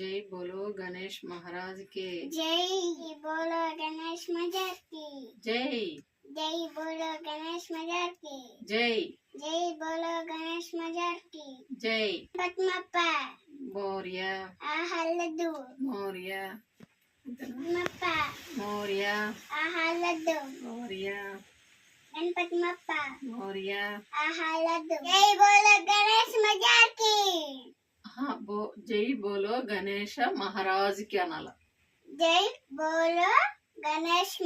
जय बोलो गणेश महाराज के। जय बोलो गणेश मजार की। जय। जय बोलो गणेश मजार की। जय। जय बोलो गणेश मजार की। जय। पद्मप्पा मौर्य। आहलदु मौर्य। पद्मप्पा मौर्य। आहलदु मौर्य। गणपद्मप्पा मौर्य। आहलदु जय बोलो गणेश मजार की। బో జై బోలో గణేష మహారాజ్కి అనాల. జై బోలో గణేష్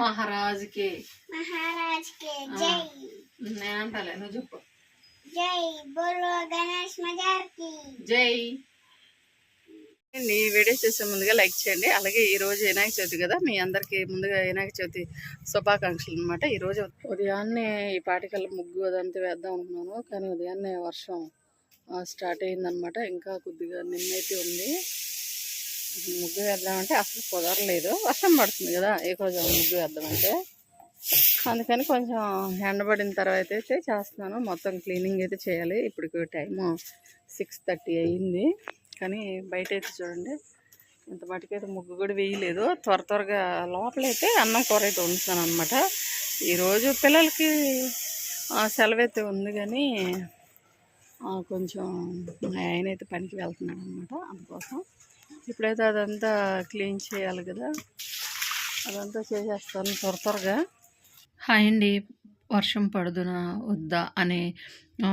మహారాజ్కి. మహారాజ్కి జై. నేను అంటాలే నువ్వు చెప్పు. జై బోలో గణేష్ మజార్కి జై. ఈ వీడియో చూసే ముందుగా లైక్ చేయండి. అలాగే ఈ రోజు వినాయక చవితి కదా మీ అందరికీ ముందుగా వినాయక చవితి శుభాకాంక్షలు అనమాట ఈరోజు ఉదయాన్నే ఈ పాటికల్ ముగ్గు అదంతా వేద్దాం అనుకున్నాను కానీ ఉదయాన్నే వర్షం స్టార్ట్ అయిందనమాట ఇంకా కొద్దిగా నిన్నైతే ఉంది. ముగ్గు వేద్దామంటే అసలు కుదరలేదు. వర్షం పడుతుంది కదా ఏ ముగ్గు వేద్దామంటే. అందుకని కొంచెం ఎండబడిన తర్వాత అయితే చేస్తున్నాను. మొత్తం క్లీనింగ్ అయితే చేయాలి. ఇప్పుడు టైము సిక్స్ థర్టీ అయ్యింది. కానీ బయట అయితే చూడండి ఇంత మటుకైతే ముగ్గు కూడా వేయలేదు. త్వర త్వరగా లోపలైతే అన్నం కూర అయితే వండుతాను అనమాట ఈరోజు పిల్లలకి సెలవు అయితే ఉంది కానీ కొంచెం మా ఆయన అయితే పనికి వెళ్తున్నాడు అనమాట అందుకోసం. ఇప్పుడైతే అదంతా క్లీన్ చేయాలి కదా. అదంతా చేసేస్తాను త్వర త్వరగా. హాయ్ అండి. వర్షం పడుదునా వద్దా అనే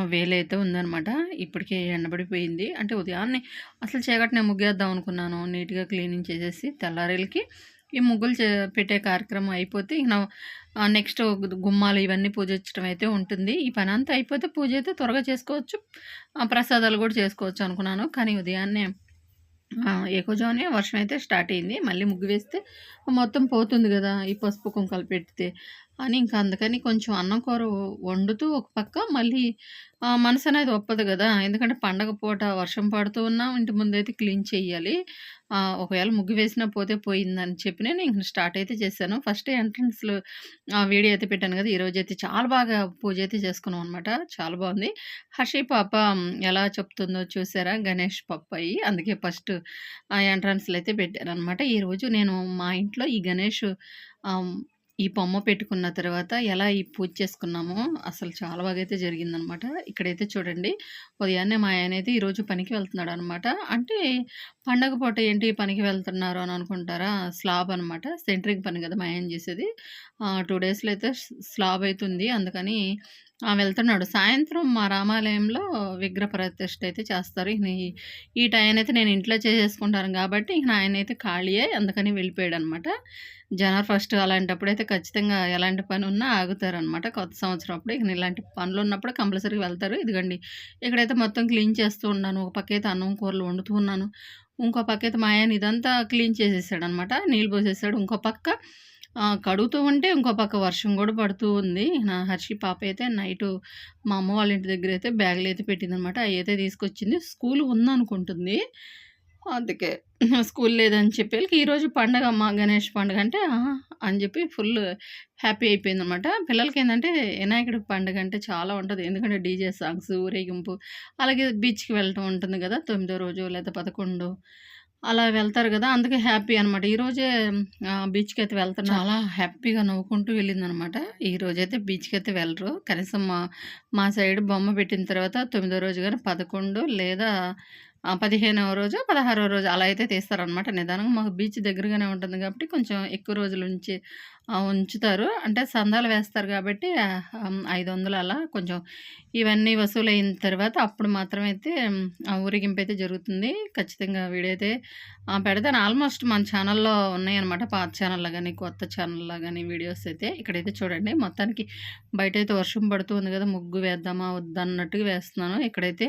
వేలైతే ఉందనమాట ఇప్పటికే ఎండబడిపోయింది. అంటే ఉదయాన్నే అసలు చీకటినే ముగ్గేద్దాం అనుకున్నాను. నీట్గా క్లీనింగ్ చేసేసి తెల్లారేలకి ఈ ముగ్గులు చే పెట్టే కార్యక్రమం అయిపోతే ఇక నెక్స్ట్ గుమ్మాలు ఇవన్నీ పూజించడం అయితే ఉంటుంది. ఈ పని అంతా అయిపోతే పూజ అయితే త్వరగా చేసుకోవచ్చు. ప్రసాదాలు కూడా చేసుకోవచ్చు అనుకున్నాను. కానీ ఉదయాన్నే ఎక్కువజానే వర్షం అయితే స్టార్ట్ అయింది. మళ్ళీ ముగ్గు వేస్తే మొత్తం పోతుంది కదా. ఈ పసుపు కుంకాలు పెడితే. అని ఇంకా అందుకని కొంచెం అన్నం కూర వండుతూ ఒక పక్క మళ్ళీ మనసు అనేది ఒప్పదు కదా. ఎందుకంటే పండగ పూట వర్షం పడుతూ ఉన్నా ఇంటి ముందైతే క్లీన్ చేయాలి ఒకవేళ ముగ్గు వేసినా పోతే పోయిందని చెప్పి నేను ఇంక స్టార్ట్ అయితే చేశాను. ఫస్ట్ ఎంట్రన్స్లో వీడియో అయితే పెట్టాను కదా. ఈరోజు అయితే చాలా బాగా పూజ అయితే చేసుకున్నాం అనమాట చాలా బాగుంది. హర్షి పాప ఎలా చెప్తుందో చూసారా? గణేష్ పప్పాయి అందుకే ఫస్ట్ ఆ ఎంట్రన్స్లో అయితే పెట్టాను అనమాట ఈరోజు నేను మా ఇంట్లో ఈ గణేష్ ఈ బొమ్మ పెట్టుకున్న తర్వాత ఎలా ఈ పూజ చేసుకున్నామో అసలు చాలా బాగా అయితే జరిగిందనమాట. ఇక్కడైతే చూడండి ఉదయాన్నే మా ఆయన అయితే ఈరోజు పనికి వెళ్తున్నాడు అనమాట అంటే పండగ పూట ఏంటి పనికి వెళ్తున్నారు అని అనుకుంటారా? స్లాబ్ అనమాట. సెంట్రింగ్ పని కదా మా ఆయన చేసేది. టూ డేస్లో అయితే స్లాబ్ అవుతుంది అందుకని వెళ్తున్నాడు. సాయంత్రం మా రామాలయంలో విగ్రహ ప్రతిష్ట అయితే చేస్తారు. ఇక ఈ- ఈ టైం అయితే నేను ఇంట్లో చేసేసుకుంటాను కాబట్టి ఇక ఆయన అయితే ఖాళీయే అందుకని వెళ్ళిపోయాడు అనమాట జనవరి ఫస్ట్ అలాంటప్పుడు అయితే ఖచ్చితంగా ఎలాంటి పని ఉన్నా ఆగుతారనమాట. కొత్త సంవత్సరం అప్పుడు ఇక ఇలాంటి పనులు ఉన్నప్పుడు కంపల్సరీగా వెళ్తారు. ఇదిగండి ఇక్కడైతే మొత్తం క్లీన్ చేస్తూ ఉన్నాను. ఒక పక్క అయితే అన్నం కూరలు వండుతూ ఉన్నాను. ఇంకో పక్క అయితే మా ఆయన ఇదంతా క్లీన్ చేసేసాడు అనమాట నీళ్ళు పోసేసాడు. ఇంకో పక్క కడుగుతూ ఉంటే ఇంకో పక్క వర్షం కూడా పడుతూ ఉంది. నా హర్షి పాప అయితే నైట్ మా అమ్మ వాళ్ళ ఇంటి దగ్గర అయితే బ్యాగులు అయితే పెట్టింది అనమాట అవి అయితే తీసుకొచ్చింది. స్కూల్ ఉందనుకుంటుంది. అందుకే స్కూల్ లేదని చెప్పి వాళ్ళకి ఈరోజు పండగ అమ్మ గణేష్ పండుగ అంటే అని చెప్పి ఫుల్ హ్యాపీ అయిపోయింది అనమాట పిల్లలకి ఏంటంటే వినాయకుడి పండుగ అంటే చాలా ఉంటుంది. ఎందుకంటే డీజే సాంగ్స్ ఊరేగింపు అలాగే బీచ్కి వెళ్ళటం ఉంటుంది కదా తొమ్మిదో రోజు లేదా పదకొండు. అలా వెళ్తారు కదా అందుకే హ్యాపీ అనమాట ఈరోజే బీచ్కి అయితే వెళ్తున్నా. చాలా హ్యాపీగా నవ్వుకుంటూ వెళ్ళిందనమాట ఈ రోజైతే బీచ్కి అయితే వెళ్ళరు. కనీసం మా మా సైడ్ బొమ్మ పెట్టిన తర్వాత తొమ్మిదో రోజు కానీ పదకొండు లేదా పదిహేనవ రోజు పదహారవ రోజు అలా అయితే తీస్తారనమాట నిదానంగా మాకు బీచ్ దగ్గరగానే ఉంటుంది కాబట్టి కొంచెం ఎక్కువ రోజులు ఉంచి ఉంచుతారు. అంటే సందాలు వేస్తారు కాబట్టి ఐదు వందలు అలా కొంచెం ఇవన్నీ వసూలు అయిన తర్వాత అప్పుడు మాత్రమైతే ఉమ్, ఆ ఊరేగింపు అయితే జరుగుతుంది. ఖచ్చితంగా వీడియో అయితే పెడతాను. ఆల్మోస్ట్ మన ఛానల్లో ఉన్నాయన్నమాట. పాత ఛానల్లో కానీ కొత్త ఛానల్లో కానీ వీడియోస్ అయితే ఇక్కడైతే చూడండి. మొత్తానికి బయట అయితే వర్షం పడుతుంది కదా ముగ్గు వేద్దామా వద్దన్నట్టుగా వేస్తున్నాను. ఇక్కడైతే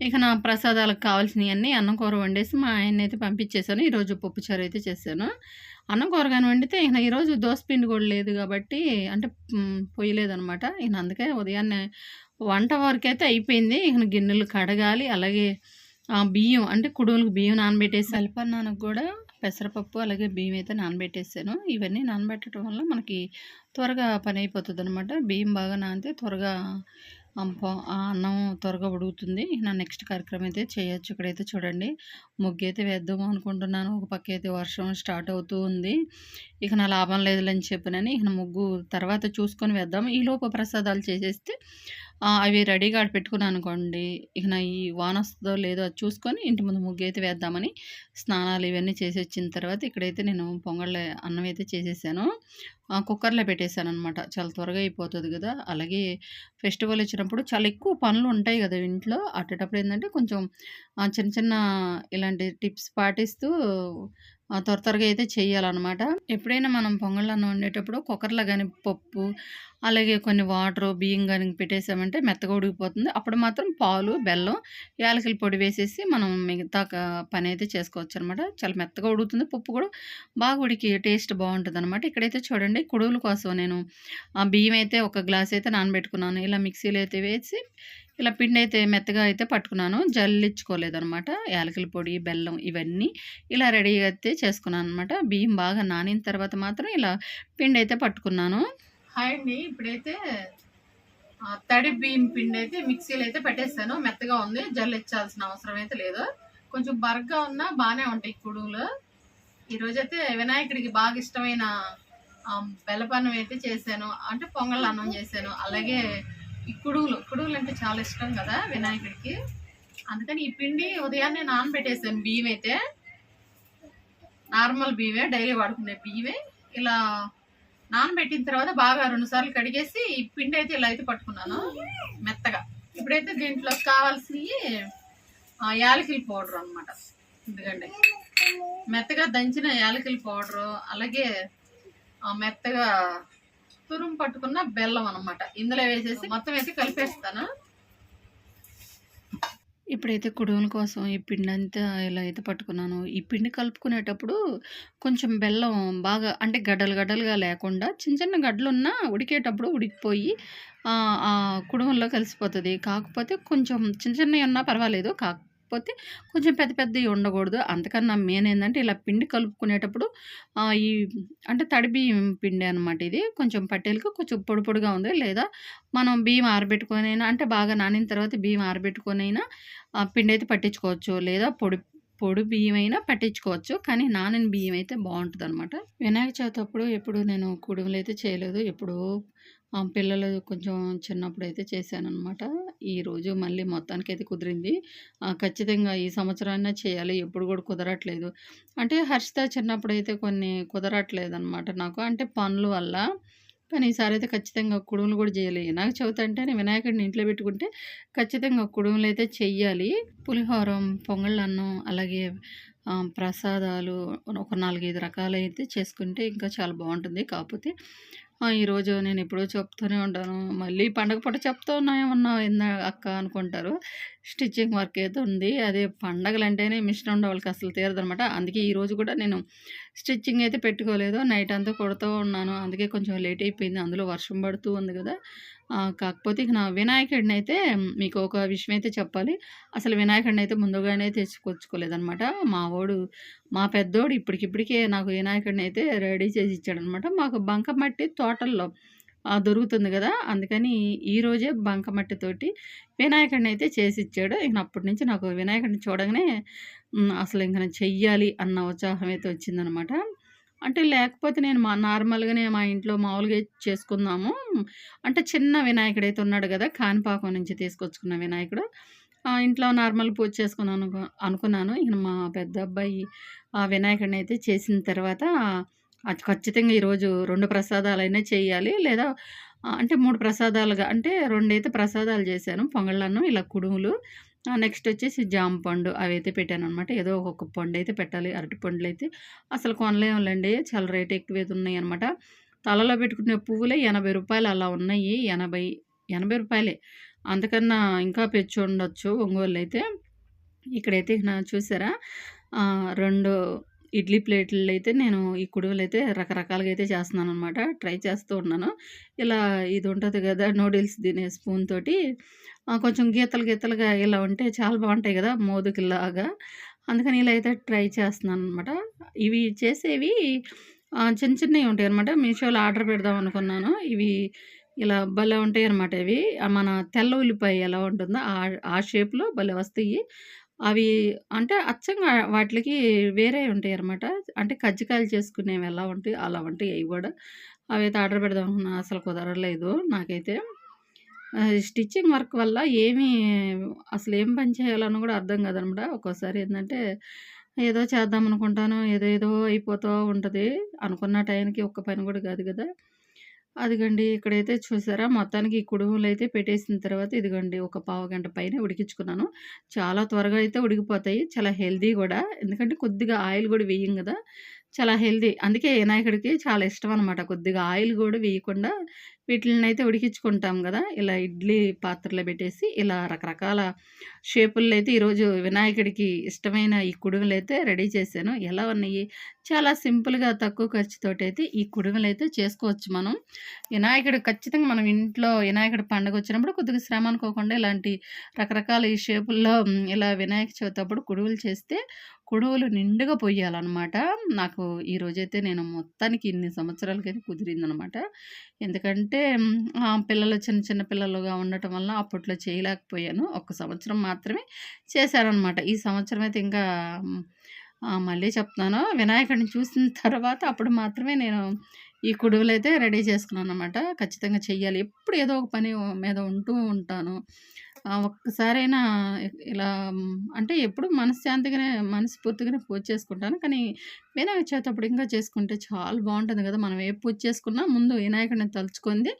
ఇక నా ప్రసాదాలకు కావాల్సినవన్నీ అన్నం కూర వండేసి మా ఆయన అయితే పంపించేశాను. ఈరోజు పప్పుచారు అయితే చేశాను. అన్నం కూర కానీ వండితే ఇక ఈరోజు పిండి కూడా లేదు కాబట్టి అంటే పొయ్యలేదనమాట ఇక అందుకే ఉదయాన్నే వంట వరకు అయితే అయిపోయింది. ఇక గిన్నెలు కడగాలి. అలాగే బియ్యం అంటే కుడుములకు బియ్యం నానబెట్టేసి కలపన్నానికి కూడా పెసరపప్పు అలాగే బియ్యం అయితే నానబెట్టేసాను. ఇవన్నీ నానబెట్టడం వల్ల మనకి త్వరగా పని అయిపోతుంది అనమాట బియ్యం బాగా నానితే త్వరగా అన్నం త్వరగా ఉడుకుతుంది. నా నెక్స్ట్ కార్యక్రమం అయితే చేయొచ్చు. ఇక్కడైతే చూడండి ముగ్గైతే వేద్దాం అనుకుంటున్నాను. ఒక పక్క అయితే వర్షం స్టార్ట్ అవుతూ ఉంది. ఇక నా లాభం లేదులే అని చెప్పినని ఇక ముగ్గు తర్వాత చూసుకొని వేద్దాం. ఈలోపు ప్రసాదాలు చేసేస్తే అవి రెడీగా ఆడ పెట్టుకున్నాననుకోండి, ఇక నా ఈ వాన వస్తుందో లేదో అది చూసుకొని ఇంటి ముందు ముగ్గు అయితే వేద్దామని స్నానాలు ఇవన్నీ చేసొచ్చిన తర్వాత ఇక్కడైతే నేను పొంగళ్ళ అన్నం అయితే చేసేసాను. కుక్కర్లో కుక్కర్‌లో పెట్టేసాననమాట. చాలా త్వరగా అయిపోతుంది కదా అలాగే ఫెస్టివల్ వచ్చినప్పుడు చాలా ఎక్కువ పనులు ఉంటాయి కదా ఇంట్లో. అట్టేటప్పుడు ఏంటంటే కొంచెం చిన్న చిన్న ఇలాంటి టిప్స్ పాటిస్తూ త్వర త్వరగా అయితే చేయాలన్నమాట ఎప్పుడైనా మనం పొంగళ్ళను వండేటప్పుడు కుక్కర్‌లో కానీ పప్పు, అలాగే కొన్ని వాటరు, బియ్యం కానీ పెట్టేసామంటే మెత్తగా ఉడికిపోతుంది. అప్పుడు మాత్రం పాలు, బెల్లం, యాలకుల పొడి వేసేసి మనం మిగతా పని అయితే చేసుకోవచ్చు అనమాట చాలా మెత్తగా ఉడుకుతుంది. పప్పు కూడా బాగా ఉడికి టేస్ట్ బాగుంటుంది అనమాట ఇక్కడైతే చూడండి కుడుల కోసం నేను ఆ బియ్యం అయితే ఒక గ్లాస్ అయితే నానబెట్టుకున్నాను. ఇలా మిక్సీలో అయితే వేసి ఇలా పిండి అయితే మెత్తగా అయితే పట్టుకున్నాను. జల్లించుకోలేదనమాట. యాలకుల పొడి, బెల్లం ఇవన్నీ ఇలా రెడీగా అయితే చేసుకున్నాను అనమాట బియ్యం బాగా నానిన తర్వాత మాత్రం ఇలా పిండి అయితే పట్టుకున్నాను. హాయ్ అండి. ఇప్పుడైతే తడి బియ్యం పిండి అయితే మిక్సీలో అయితే పెట్టేస్తాను మెత్తగా ఉంది. జల్లించాల్సిన అవసరం అయితే లేదు. కొంచెం బరగ్గా ఉన్నా బాగానే ఉంటాయి కుడుములు. ఈరోజైతే వినాయకుడికి బాగా ఇష్టమైన ఆహ్, బెల్లపన్నం అయితే చేశాను. అంటే పొంగల్ అన్నం చేశాను. అలాగే ఈ కుడుగులు కుడుములు అంటే చాలా ఇష్టం కదా వినాయకుడికి. అందుకని ఈ పిండి ఉదయాన్నే నానబెట్టేసాను బియ్యం అయితే. నార్మల్ బియ్యమే డైలీ వాడుకునే బియ్యమే. ఇలా నానబెట్టిన తర్వాత బాగా 2 సార్లు కడిగేసి ఈ పిండి అయితే ఇలా అయితే పట్టుకున్నాను మెత్తగా. ఇప్పుడైతే దీంట్లోకి కావాల్సినవి యాలకిల పౌడర్ అనమాట. ఎందుకంటే మెత్తగా దంచిన యాలకిల పౌడరు, అలాగే మెత్తగా తురుము పట్టుకున్న బెల్లం అనమాట. ఇందులో వేసేసి మొత్తం అయితే కలిపేస్తాను. ఇప్పుడైతే కుడుముల కోసం ఈ పిండి అంతా ఇలా అయితే పట్టుకున్నాను. ఈ పిండి కలుపుకునేటప్పుడు కొంచెం బెల్లం బాగా అంటే గడ్డలు గడ్డలుగా లేకుండా చిన్న చిన్న గడ్డలున్నా ఉడికేటప్పుడు ఉడికిపోయి ఆ కుడుముల్లో కలిసిపోతుంది కాకపోతే కొంచెం చిన్న చిన్నవి ఉన్నా పర్వాలేదు. కాకపోతే కొంచెం పెద్ద పెద్దవి ఉండకూడదు. అంతకన్నా మెయిన్ ఏంటంటే ఇలా పిండి కలుపుకునేటప్పుడు ఈ అంటే తడి బియ్యం పిండే అనమాట ఇది. కొంచెం పట్టేలకు కొంచెం పొడి పొడిగా ఉంది. లేదా మనం బియ్యం ఆరబెట్టుకొనైనా అంటే బాగా నానిన తర్వాత బియ్యం ఆరబెట్టుకొనైనా పిండి అయితే పట్టించుకోవచ్చు. లేదా పొడి పొడి బియ్యం అయినా పట్టించుకోవచ్చు. కానీ నానిన బియ్యం అయితే బాగుంటుంది అనమాట వినాయక చవితి అప్పుడు ఎప్పుడు నేను కుడుములు అయితే చేయలేదు. ఎప్పుడో పిల్లలు కొంచెం చిన్నప్పుడు అయితే చేశానమాట ఈరోజు మళ్ళీ మొత్తానికి అయితే కుదిరింది. ఖచ్చితంగా ఈ సంవత్సరమైనా చేయాలి. ఎప్పుడు కూడా కుదరట్లేదు. అంటే హర్షిత అయితే కొన్ని కుదరట్లేదనమాట నాకు. అంటే పనుల వల్ల. కానీ ఈసారి అయితే ఖచ్చితంగా కుడుములు కూడా చేయాలి. నాకు చవితి నేను వినాయకుడిని ఇంట్లో పెట్టుకుంటే ఖచ్చితంగా కుడుములైతే చెయ్యాలి. పులిహోరం, పొంగళ్ళన్నం అలాగే ప్రసాదాలు ఒక 4, 5 రకాలైతే చేసుకుంటే ఇంకా చాలా బాగుంటుంది కాకపోతే ఈరోజు నేను ఎప్పుడో చెప్తూనే ఉంటాను. మళ్ళీ పండగ పూట చెప్తూ ఉన్నా ఏమన్నావు ఏందా అక్క అనుకుంటారు. స్టిచ్చింగ్ వర్క్ అయితే ఉంది. అదే పండగలు అంటేనే మిషన్ ఉన్నోళ్ళకి అసలు తీరదనమాట. అందుకే ఈరోజు కూడా నేను స్టిచ్చింగ్ అయితే పెట్టుకోలేదు. నైట్ అంతా కొడుతూ ఉన్నాను. అందుకే కొంచెం లేట్ అయిపోయింది. అందులో వర్షం పడుతూ ఉంది కదా కాకపోతే ఇక నా వినాయకుడినైతే మీకు ఒక విషయం అయితే చెప్పాలి. అసలు వినాయకుడినైతే ముందుగానే తెచ్చుకొచ్చుకోలేదనమాట. మా వాడు మా పెద్దోడు ఇప్పటికిప్పటికే నాకు వినాయకుడినైతే రెడీ చేసి ఇచ్చాడనమాట. మాకు బంకమట్టి తోటల్లో దొరుకుతుంది కదా అందుకని ఈరోజే బంకమట్టితోటి చేసి ఇచ్చాడు ఇక అప్పటి నుంచి నాకు వినాయకుడిని చూడగానే అసలు ఇంక చెయ్యాలి అన్న ఉత్సాహం అయితే వచ్చిందనమాట. అంటే లేకపోతే నేను మా నార్మల్‌గానే మా ఇంట్లో మామూలుగా చేసుకుందాము. అంటే చిన్న వినాయకుడైతే ఉన్నాడు కదా కాణిపాకం నుంచి తీసుకొచ్చుకున్న వినాయకుడు. ఇంట్లో నార్మల్ పూజ చేసుకున్నాను అనుకో అనుకున్నాను. ఇక మా పెద్ద అబ్బాయి ఆ వినాయకుడినైతే చేసిన తర్వాత అది ఖచ్చితంగా ఈరోజు రెండు ప్రసాదాలైనా చేయాలి. లేదా అంటే మూడు ప్రసాదాలుగా అంటే రెండైతే ప్రసాదాలు చేశాను. పొంగళ్ళన్నం, ఇలా కుడుములు. నెక్స్ట్ వచ్చేసి జామ పండు అవైతే పెట్టాననమాట. ఏదో ఒక్కొక్క అయితే పెట్టాలి. అరటి పండ్లయితే అసలు కొనలేములేండి చాలా రేట్ ఎక్కువ ఉన్నాయి అనమాట తలలో పెట్టుకునే పువ్వులే ఎనభై రూపాయలు అలా ఉన్నాయి. 80, 80 అంతకన్నా ఇంకా పెంచుండొచ్చు అయితే ఇక్కడైతే నా చూసారా రెండు ఇడ్లీ ప్లేట్లు అయితే నేను ఈ కుడుములైతే రకరకాలుగా అయితే చేస్తున్నాననమాట. ట్రై చేస్తూ ఉన్నాను. ఇలా ఇది ఉంటుంది కదా నూడిల్స్ తినే స్పూన్ తోటి కొంచెం గీతలు గీతలుగా ఇలా ఉంటే చాలా బాగుంటాయి కదా మోదుకిలాగా అందుకని ఇలా అయితే ట్రై చేస్తున్నాను అనమాట ఇవి చేసేవి చిన్న చిన్నవి ఉంటాయి అనమాట మీషోలో ఆర్డర్ పెడదాం అనుకున్నాను. ఇవి ఇలా భలే ఉంటాయి అనమాట ఇవి. మన తెల్ల ఉల్లిపాయ ఎలా ఉంటుందో ఆ ఆ షేప్‌లో భలే వస్తాయి. అవి అంటే అచ్చంగా వాటికి వేరే ఉంటాయి అనమాట అంటే కజ్జికాయలు చేసుకునేవి ఎలా ఉంటాయి అలా ఉంటాయి అవి కూడా అవి అయితే ఆర్డర్ పెడదాం అనుకున్నా అసలు కుదరలేదు నాకైతే. స్టిచ్చింగ్ వర్క్ వల్ల ఏమీ అసలేం పని చేయాలని కూడా అర్థం కాదనమాట. ఒక్కోసారి ఏంటంటే ఏదో చేద్దాం అనుకుంటాను. ఏదో అయిపోతూ ఉంటుంది అనుకున్న టైంకి ఒక్క పని కూడా కాదు కదా అదిగండి ఇక్కడైతే చూసారా మొత్తానికి ఈ కుడుములు అయితే పెట్టేసిన తర్వాత ఇదిగోండి ఒక పావుగంట పైన ఉడికించుకున్నాను. చాలా త్వరగా అయితే ఉడికిపోతాయి. చాలా హెల్దీ కూడా ఎందుకంటే కొద్దిగా ఆయిల్ కూడా వేయం కదా చాలా హెల్దీ అందుకే వినాయకుడికి చాలా ఇష్టం అనమాట. కొద్దిగా ఆయిల్ కూడా వేయకుండా వీటిలనైతే ఉడికించుకుంటాం కదా ఇలా ఇడ్లీ పాత్రలో పెట్టేసి ఇలా రకరకాల షేపుల్లో అయితే ఈరోజు వినాయకుడికి ఇష్టమైన ఈ కుడుములైతే రెడీ చేశాను. ఎలా ఉన్నాయి? చాలా సింపుల్‌గా తక్కువ ఖర్చుతోటైతే ఈ కుడుములైతే చేసుకోవచ్చు మనం. వినాయకుడు ఖచ్చితంగా మనం ఇంట్లో వినాయకుడు పండుగ వచ్చినప్పుడు కొద్దిగా శ్రమ అనుకోకుండా ఇలాంటి రకరకాల ఈ షేపుల్లో ఇలా వినాయక చవితి అప్పుడు కుడుములు చేస్తే కొడువులు నిండుగా పోయాలన్నమాట నాకు ఈరోజైతే నేను మొత్తానికి ఇన్ని సంవత్సరాలకైతే కుదిరిందనమాట. ఎందుకంటే పిల్లలు చిన్న చిన్న పిల్లలుగా ఉండటం వల్ల అప్పట్లో చేయలేకపోయాను. ఒక్క సంవత్సరం మాత్రమే చేశారనమాట ఈ సంవత్సరం అయితే ఇంకా మళ్ళీ చెప్తున్నాను వినాయకుడిని చూసిన తర్వాత అప్పుడు మాత్రమే నేను ఈ కుడుములైతే రెడీ చేసుకున్నాననమాట. ఖచ్చితంగా చెయ్యాలి. ఎప్పుడు ఏదో ఒక పని మీద ఉంటూ ఉంటాను. ఒక్కసారైనా ఇలా అంటే ఎప్పుడు మనశ్శాంతిగానే మనస్ఫూర్తిగానే పూజ చేసుకుంటాను. కానీ వినాయక చవితి అప్పుడు ఇంకా చేసుకుంటే చాలా బావుంటుంది గదా! మనం ఏ పూజ చేసుకున్నా ముందు వినాయకుడిని తలుచుకుంది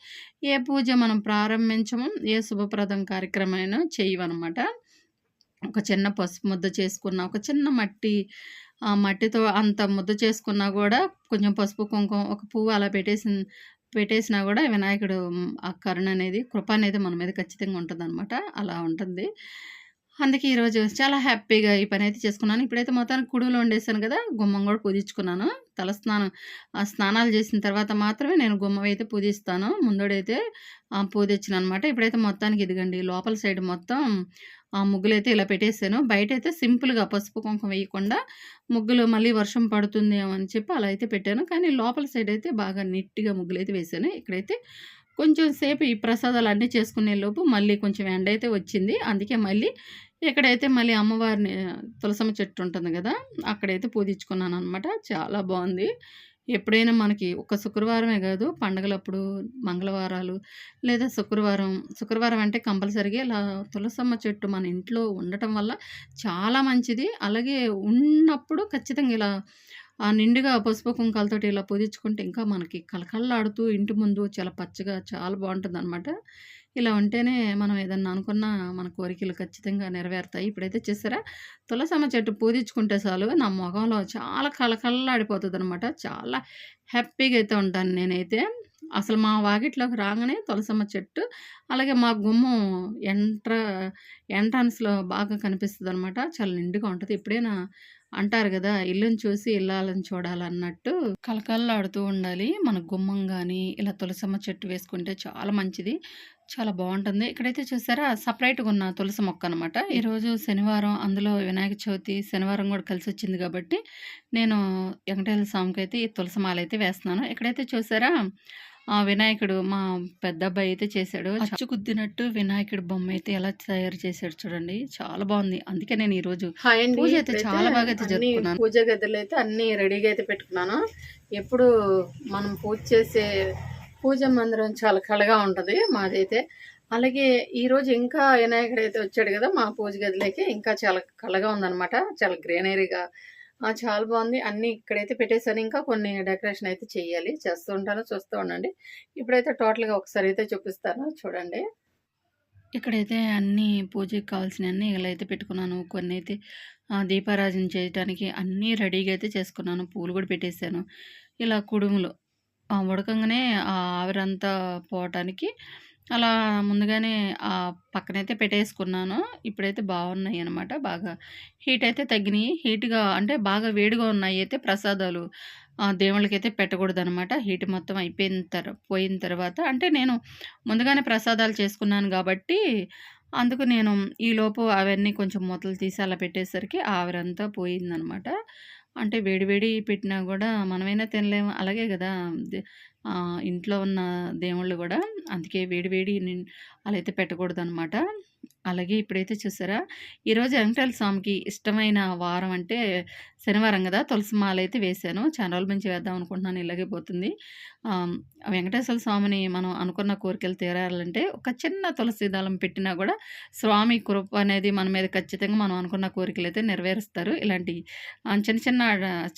ఏ పూజ మనం ప్రారంభించము, ఏ శుభప్రదం కార్యక్రమైనా చెయ్యమనమాట. ఒక చిన్న పసుపు ముద్ద చేసుకున్న, ఒక చిన్న మట్టి ఆ మట్టితో అంత ముద్ద చేసుకున్నా గూడా కొంచెం పసుపు, కుంకుమ, ఒక పువ్వు అలా పెట్టేసిన్ పెట్టేసినా కూడా వినాయకుడు ఆ కరుణ అనేది, కృప అనేది మన మీద ఖచ్చితంగా ఉంటుంది అనమాట అలా ఉంటుంది. అందుకే ఈరోజు చాలా హ్యాపీగా ఈ పని అయితే చేసుకున్నాను. ఇప్పుడైతే మొత్తానికి కుడులు వండేసాను కదా గుమ్మం కూడా పూజించుకున్నాను. తలస్నానం ఆ స్నానాలు చేసిన తర్వాత మాత్రమే నేను గుమ్మం అయితే పూజిస్తాను. ముందడైతే ఆహ్, పూజించననమాట. ఇప్పుడైతే మొత్తానికి ఇదిగండి లోపల సైడ్ మొత్తం ఆహ్, ముగ్గులైతే ఇలా పెట్టేసాను. అయితే సింపుల్‌గా పసుపు, కుంకుమ వేయకుండా ముగ్గులు మళ్ళీ వర్షం పడుతుంది అని చెప్పి అలా అయితే పెట్టాను. కానీ లోపల సైడ్ అయితే బాగా నీట్‌గా ముగ్గులైతే వేశాను. ఇక్కడైతే కొంచెం సేపు ఈ ప్రసాదాలు అన్నీ చేసుకునే లోపు మళ్ళీ కొంచెం ఎండ అయితే వచ్చింది. అందుకే మళ్ళీ ఇక్కడైతే మళ్ళీ అమ్మవారిని తులసమ్మ చెట్టు ఉంటుంది కదా అక్కడైతే పూజించుకున్నాననమాట. చాలా బాగుంది ఎప్పుడైనా మనకి ఒక శుక్రవారమే కాదు పండగలప్పుడు మంగళవారాలు లేదా శుక్రవారం, శుక్రవారం అంటే కంపల్సరిగా ఇలా తులసమ్మ చెట్టు మన ఇంట్లో ఉండటం వల్ల చాలా మంచిది. అలాగే ఉన్నప్పుడు ఖచ్చితంగా ఇలా ఆ నిండుగా పసుపు, కుంకాలతో ఇలా పూజించుకుంటే ఇంకా మనకి కళకళలాడుతూ ఇంటి ముందు చాలా పచ్చగా చాలా బావుంటుందనమాట. ఇలా ఉంటేనే మనం ఏదన్నా అనుకున్న మన కోరికలు ఖచ్చితంగా నెరవేరుతాయి. ఇప్పుడైతే చూసారా తులసమ్మ చెట్టు పూజించుకుంటే చాలు నా మొఖంలో చాలా కళకళలాడిపోతదనమాట. చాలా హ్యాపీగా అయితే ఉంటాను నేనైతే. అసలు మా వాకిట్లోకి రాగానే తులసమ్మ చెట్టు, అలాగే మా గుమ్మం ఎంట్ర ఎంట్రన్స్‌లో బాగా కనిపిస్తుంది అనమాట చాలా నిండుగా ఉంటుంది ఇప్పుడైనా అంటారు కదా ఇల్లుని చూసి ఇల్లాలని చూడాలన్నట్టు కళకళలాడుతూ ఉండాలి. మన గుమ్మం కానీ ఇలా తులసమ్మ చెట్టు వేసుకుంటే చాలా మంచిది. చాలా బావుంటుంది. ఇక్కడైతే చూసారా సెపరేట్‌గా ఉన్న తులసి మొక్కనమాట. ఈరోజు శనివారం అందులో వినాయక చవితి శనివారం గూడా కలిసొచ్చింది గాబట్టి నేను వెంకటేశ్వర స్వామికైతే ఈ తులసి మాలైతే వేస్తున్నాను. ఇక్కడైతే చూసారా వినాయకుడు మా పెద్దబ్బాయి అయితే చేశాడు. అచ్చు గుద్దినట్టు వినాయకుడి బొమ్మ అయితే ఎలా తయారు చేశాడు చూడండి. చాలా బావుంది. అందుకే నేను హాయ్ అండి. పూజ అయితే చాలా బాగా అయితే అన్ని జరుపుకున్నాను. పూజ గదులైతే అన్నీ రెడీగా అయితే పెట్టుకున్నాను. ఎప్పుడు మనం పూజ చేసే పూజ మందిరం చాలా కళగా ఉంటుంది మాదైతే. అలాగే ఈరోజు ఇంకా వినాయకుడు అయితే వచ్చాడు కదా మా పూజ గదిలోకి ఇంకా చాలా కళగా ఉందనమాట. చాలా గ్రీనరీగా చాలా బాగుంది అన్నీ ఇక్కడైతే పెట్టేసాను. ఇంకా కొన్ని డెకరేషన్ అయితే చేయాలి చేస్తూ ఉంటాను. చూస్తూ ఉండండి. ఇప్పుడైతే టోటల్‌గా ఒకసారి అయితే చూపిస్తాను చూడండి. ఇక్కడైతే అన్ని పూజకి కావాల్సినయన్నీ ఇలా అయితే పెట్టుకున్నాను. కొన్ని అయితే దీపారాజన చేయటానికి అన్నీ రెడీగా అయితే చేసుకున్నాను. పూలు కూడా పెట్టేశాను ఇలా కుడుములు ఉడకంగానే ఆ ఆవిరంతా పోవటానికి అలా ముందుగానే పక్కనైతే పెట్టేసుకున్నాను. ఇప్పుడైతే బాగున్నాయి అనమాట బాగా హీట్ అయితే తగ్గినాయి హీట్‌గా అంటే బాగా వేడిగా ఉన్నాయి అయితే ప్రసాదాలు దేవుళ్ళకి అయితే పెట్టకూడదనమాట. హీట్ మొత్తం అయిపోయిన తర్ పోయిన తర్వాత అంటే నేను ముందుగానే ప్రసాదాలు చేసుకున్నాను కాబట్టి అందుకు నేను ఈలోపు అవన్నీ కొంచెం మూతలు తీసి అలా పెట్టేసరికి ఆవిరంతా పోయిందనమాట. అంటే వేడివేడి పెట్టినా కూడా మనమైనా తినలేము. అలాగే కదా ఇంట్లో ఉన్న దేవుళ్ళు కూడా అందుకే వేడి వేడి అలా అయితే పెట్టకూడదు అనమాట అలాగే ఇప్పుడైతే చూసారా? ఈరోజు వెంకటేశ్వర స్వామికి ఇష్టమైన వారం అంటే శనివారం కదా? తులసి మాల అయితే వేశాను. చాలా రోజుల నుంచి వేద్దాం అనుకుంటున్నాను. ఇలాగే పోతుంది. వెంకటేశ్వర స్వామిని మనం అనుకున్న కోరికలు తీరాలంటే ఒక చిన్న తులసి దళం పెట్టినా కూడా స్వామి కృప అనేది మన మీద ఖచ్చితంగా మనం అనుకున్న కోరికలు అయితే నెరవేరుస్తారు. ఇలాంటి చిన్న చిన్న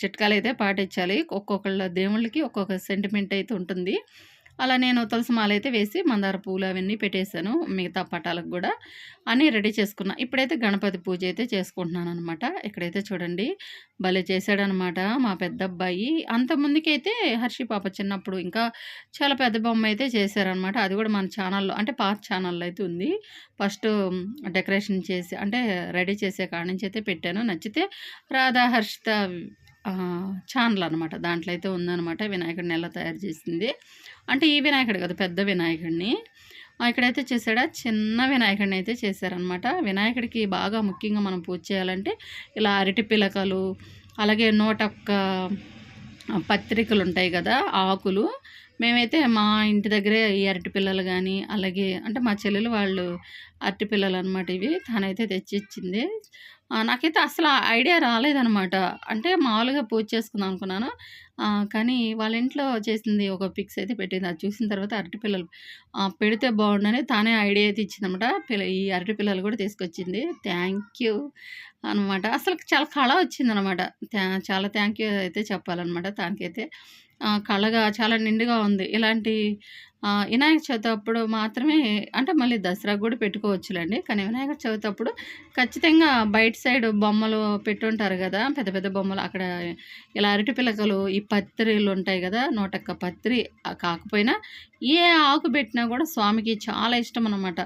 చిట్కాలు అయితే పాటించాలి. ఒక్కొక్కళ్ళ దేవుళ్ళకి ఒక్కొక్క సెంటిమెంట్ అయితే ఉంటుంది. అలా నేను తులసి మాల అయితే వేసి మందార పూలు అవన్నీ పెట్టేశాను మిగతా పటాలకు కూడా. అన్నీ రెడీ చేసుకున్నా. ఇప్పుడైతే గణపతి పూజ అయితే చేసుకుంటున్నాను అనమాట ఇక్కడైతే చూడండి భలే చేశాడనమాట మా పెద్ద అబ్బాయి. అంతకుముందుకైతే హర్షి పాప చిన్నప్పుడు ఇంకా చాలా పెద్ద బొమ్మ అయితే చేశారనమాట అది కూడా మన ఛానల్లో అంటే పాత ఛానల్లో అయితే ఉంది. ఫస్ట్ డెకరేషన్ చేసి అంటే రెడీ చేసే కాడ నుంచి అయితే పెట్టాను. నచ్చితే రాధా హర్షిత ఛానల్ అనమాట దాంట్లో అయితే ఉందన్నమాట వినాయకుడిని ఎలా తయారు చేసింది. అంటే ఈ వినాయకుడు కదా పెద్ద వినాయకుడిని. ఇక్కడైతే చేశాడా? చిన్న వినాయకుడిని అయితే చేశారనమాట వినాయకుడికి బాగా ముఖ్యంగా మనం పూజ చేయాలంటే ఇలా అరటి పిలకలు అలాగే నూట ఒక్క పత్రికలు ఉంటాయి కదా ఆకులు. మేమైతే మా ఇంటి దగ్గరే ఈ అరటి పిల్లలు కానీ అలాగే అంటే మా చెల్లెలు వాళ్ళు అరటి పిల్లలు అనమాట ఇవి. తనైతే తెచ్చి ఇచ్చింది నాకైతే అసలు ఆ ఐడియా రాలేదనమాట అంటే మామూలుగా పూజ చేసుకుందాం అనుకున్నాను. కానీ వాళ్ళ ఇంట్లో చేసింది ఒక పిక్స్ అయితే పెట్టింది. అది చూసిన తర్వాత అరటి పిల్లలు పెడితే బాగుండని తానే ఐడియా అయితే ఇచ్చిందనమాట పిల్ల ఈ అరటి పిల్లలు కూడా తీసుకొచ్చింది. థ్యాంక్ యూ అనమాట అసలు చాలా కళ వచ్చిందనమాట చాలా థ్యాంక్ యూ అయితే చెప్పాలన్నమాట దానికైతే కళగా చాలా నిండుగా ఉంది. ఇలాంటి వినాయక చవితి అప్పుడు మాత్రమే అంటే మళ్ళీ దసరా కూడా పెట్టుకోవచ్చులేండి. కానీ వినాయక చవితి అప్పుడు ఖచ్చితంగా బయట సైడ్ బొమ్మలు పెట్టుంటారు కదా పెద్ద పెద్ద బొమ్మలు. అక్కడ ఇలా అరటి పిలకలు ఈ పత్రిలు ఉంటాయి కదా నూటక్క పత్రి కాకపోయినా ఏ ఆకు పెట్టినా కూడా స్వామికి చాలా ఇష్టం అనమాట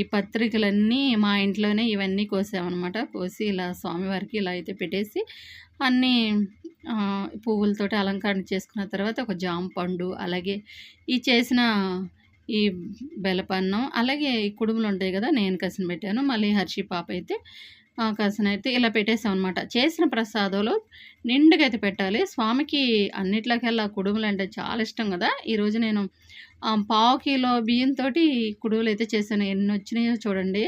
ఈ పత్రికలన్నీ మా ఇంట్లోనే ఇవన్నీ కోసామన్నమాట. కోసి ఇలా స్వామివారికి ఇలా అయితే పెట్టేసి అన్నీ పువ్వులతో పువ్వులతోటి అలంకరణ చేసుకున్న తర్వాత ఒక జామ పండు అలాగే ఈ చేసిన ఈ బెలపన్నం అలాగే ఈ కుడుములు ఉంటాయి కదా నేను కసిన పెట్టాను. మళ్ళీ హర్షి పాప అయితే ఆ, కసిన అయితే ఇలా పెట్టేసాం అనమాట చేసిన ప్రసాదంలో నిండుగా అయితే పెట్టాలి. స్వామికి అన్నిట్లకెల్లా కుడుములు అంటే చాలా ఇష్టం కదా. ఈరోజు నేను పావు కిలో బియ్యంతో కుడుములు అయితే చేశాను. ఎన్ని వచ్చినాయో చూడండి.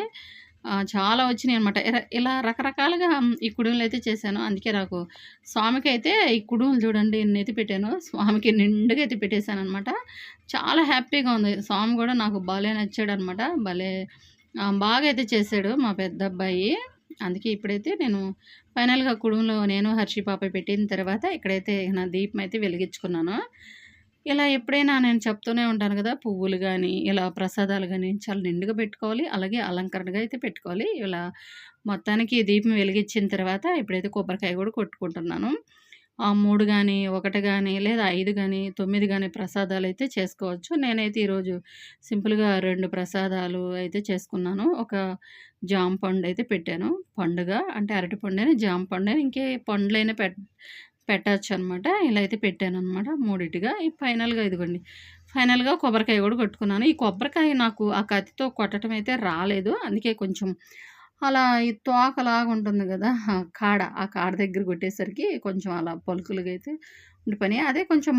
చాలా వచ్చినాయి అనమాట ఇలా రకరకాలుగా ఈ కుడుములు అయితే చేశాను. అందుకే నాకు స్వామికి అయితే ఈ కుడుములు చూడండి ఎన్ని అయితే పెట్టాను స్వామికి నిండుగా అయితే పెట్టేశాను అనమాట చాలా హ్యాపీగా ఉంది. స్వామి కూడా నాకు భలే నచ్చాడు అనమాట భలే బాగా అయితే చేశాడు మా పెద్ద అబ్బాయి అందుకే ఇప్పుడైతే నేను ఫైనల్గా కుడుములో నేను హర్షి పాప పెట్టిన తర్వాత ఇక్కడైతే నా దీపం అయితే వెలిగించుకున్నాను. ఇలా ఎప్పుడైనా నేను చెప్తూనే ఉంటాను కదా పువ్వులు కానీ ఇలా ప్రసాదాలు కానీ చాలా నిండుగా పెట్టుకోవాలి. అలాగే అలంకరణగా అయితే పెట్టుకోవాలి. ఇలా మొత్తానికి దీపం వెలిగించిన తర్వాత ఇప్పుడైతే కొబ్బరికాయ కూడా కొట్టుకుంటున్నాను. ఆ మూడు కానీ ఒకటి కానీ లేదా ఐదు కానీ తొమ్మిది కానీ ప్రసాదాలు అయితే చేసుకోవచ్చు. నేనైతే ఈరోజు సింపుల్గా రెండు ప్రసాదాలు అయితే చేసుకున్నాను. ఒక జామ పండు అయితే పెట్టాను. పండుగ అంటే అరటి పండుని? జామ పండు ఇంకే పండ్లైనా పెట్ పెట్టచ్చు అనమాట ఇలా అయితే పెట్టాను అనమాట మూడిటిగా. ఈ ఫైనల్గా ఇదిగోండి. ఫైనల్గా కొబ్బరికాయ కూడా కొట్టుకున్నాను. ఈ కొబ్బరికాయ నాకు ఆ కత్తితో కొట్టడం అయితే రాలేదు. అందుకే కొంచెం అలా ఈ తోకలాగా ఉంటుంది కదా కాడ ఆ కాడ దగ్గర కొట్టేసరికి కొంచెం అలా పలుకులుగా అయితే పని అదే కొంచెం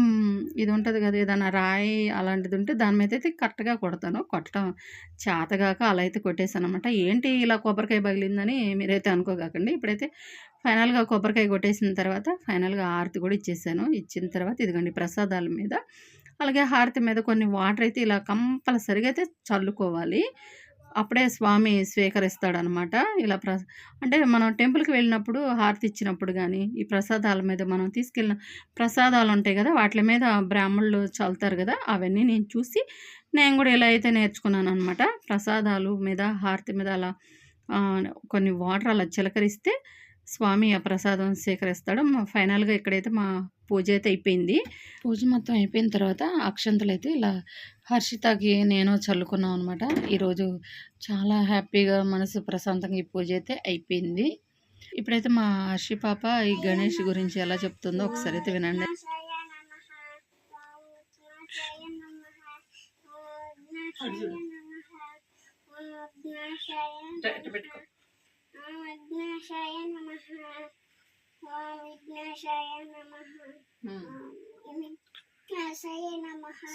ఇది ఉంటుంది కదా ఏదైనా రాయి అలాంటిది ఉంటే దాని మీద అయితే కరెక్ట్గా కొడతాను. కొట్టడం చేతగాక అలా అయితే కొట్టేసాను అనమాట ఏంటి ఇలా కొబ్బరికాయ పగిలిందని మీరైతే అనుకోకండి ఇప్పుడైతే ఫైనల్గా కొబ్బరికాయ కొట్టేసిన తర్వాత ఫైనల్గా హారతి కూడా ఇచ్చేసాను. ఇచ్చిన తర్వాత ఇదిగోండి ప్రసాదాల మీద. అలాగే హారతి మీద కొన్ని వాటర్ అయితే ఇలా కంపల్సరిగా అయితే చల్లుకోవాలి. అప్పుడే స్వామి స్వీకరిస్తాడనమాట. ఇలా ప్ర అంటే మనం టెంపుల్కి వెళ్ళినప్పుడు హారతి ఇచ్చినప్పుడు కానీ ఈ ప్రసాదాల మీద మనం తీసుకెళ్ళిన ప్రసాదాలు ఉంటాయి కదా వాటి మీద బ్రాహ్మణులు చల్లుతారు కదా అవన్నీ నేను చూసి నేను కూడా ఇలా అయితే నేర్చుకున్నాను అనమాట ప్రసాదాలు మీద హారతి మీద అలా కొన్ని వాటర్ అలా చిలకరిస్తే స్వామి ఆ ప్రసాదం స్వీకరిస్తాడు. ఫైనల్గా ఇక్కడైతే మా పూజ అయితే అయిపోయింది. పూజ మొత్తం అయిపోయిన తర్వాత అక్షంతలు అయితే ఇలా హర్షితకి నేను చల్లుకున్నాం అనమాట ఈరోజు చాలా హ్యాపీగా మనసు ప్రశాంతంగా ఈ పూజ అయితే అయిపోయింది. ఇప్పుడైతే మా హర్షి పాప ఈ గణేష్ గురించి ఎలా చెప్తుందో ఒకసారి అయితే వినండి.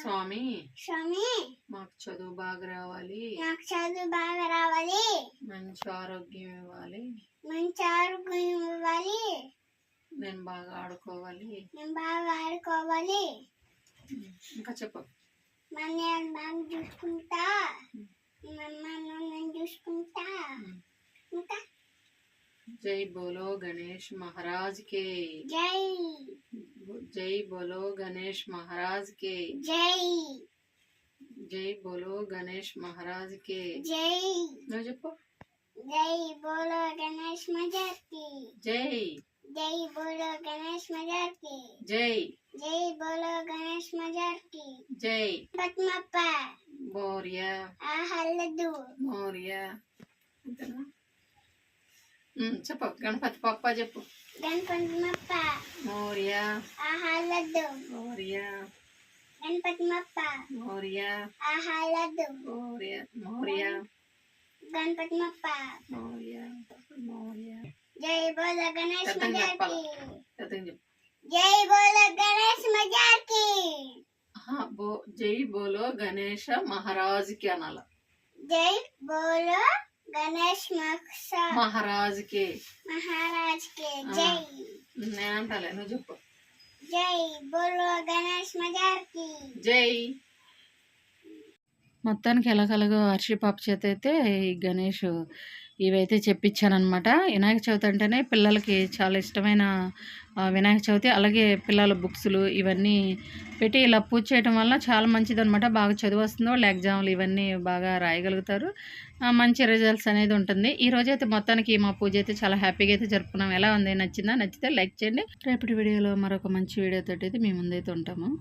స్వామి స్వామి. మాకు చదువు బాగా రావాలి. నాకు చదువు బాగా రావాలి. మంచి ఆరోగ్యం ఇవ్వాలి. మంచి ఆరోగ్యం ఇవ్వాలి. నేను బాగా ఆడుకోవాలి. నేను బాగా ఆడుకోవాలి. ఇంకా చెప్పు. నేను బాగా చూసుకుంటా. మా అమ్మ నేను చూసుకుంటా. ఇంకా? జై బోలో గణేష్ మహారాజ్ కే జై జై బోలో గణేష్ మహారాజ్ కే జై జై బోలో గణేష్ మహారాజ్ కే జై నువ్వు చెప్పు జై బోలో గణేష్ మజాకి జై జై బోలో గణేష్ మజాకి జై జై బోలో గణేష్ మజాకి జై పద్మప్ప మౌర్య ఆహల్లదు మౌర్య అంతేనా ఉమ్, చెప్పు. గణపతి పప్ప చెప్పు. మౌర్య. ఆహల్లదు మౌర్య. గణపద్మప్ప మౌర్య. మౌర్య. మౌర్య. గణపద్మప్ప మౌర్య. మౌర్య. జై బోలో గణేష్ చెప్పు. జై బోలో గణేష్ ఆహా, బో జై బోలో గణేష మహారాజుకి అనాల. జై బోలో గణేష్ మక్స మహారాజుకి. మహారాజ్కి జై. నేను అంటాలే నువ్వు చెప్పు. జై బోలో గణేష్ మజార్కి జై. మొత్తానికి ఎలాగలగో హర్షి పాప చేత అయితే ఈ గణేష్ ఇవైతే చెప్పించానమాట వినాయక చవితి అంటేనే పిల్లలకి చాలా ఇష్టమైన వినాయక చవితి. అలాగే పిల్లల బుక్స్లు ఇవన్నీ పెట్టి ఇలా పూజ చేయడం వల్ల చాలా మంచిదన్నమాట. బాగా చదువు వస్తుంది. వాళ్ళు ఎగ్జామ్లు ఇవన్నీ బాగా రాయగలుగుతారు. మంచి రిజల్ట్స్ అనేది ఉంటుంది. ఈ రోజు అయితే మొత్తానికి మా పూజ అయితే చాలా హ్యాపీగా అయితే జరుపుకున్నాం. ఎలా ఉంది? నచ్చిందా? నచ్చితే లైక్ చేయండి. రేపటి వీడియోలో మరొక మంచి వీడియోతో అయితే మీ ముందైతే ఉంటాము.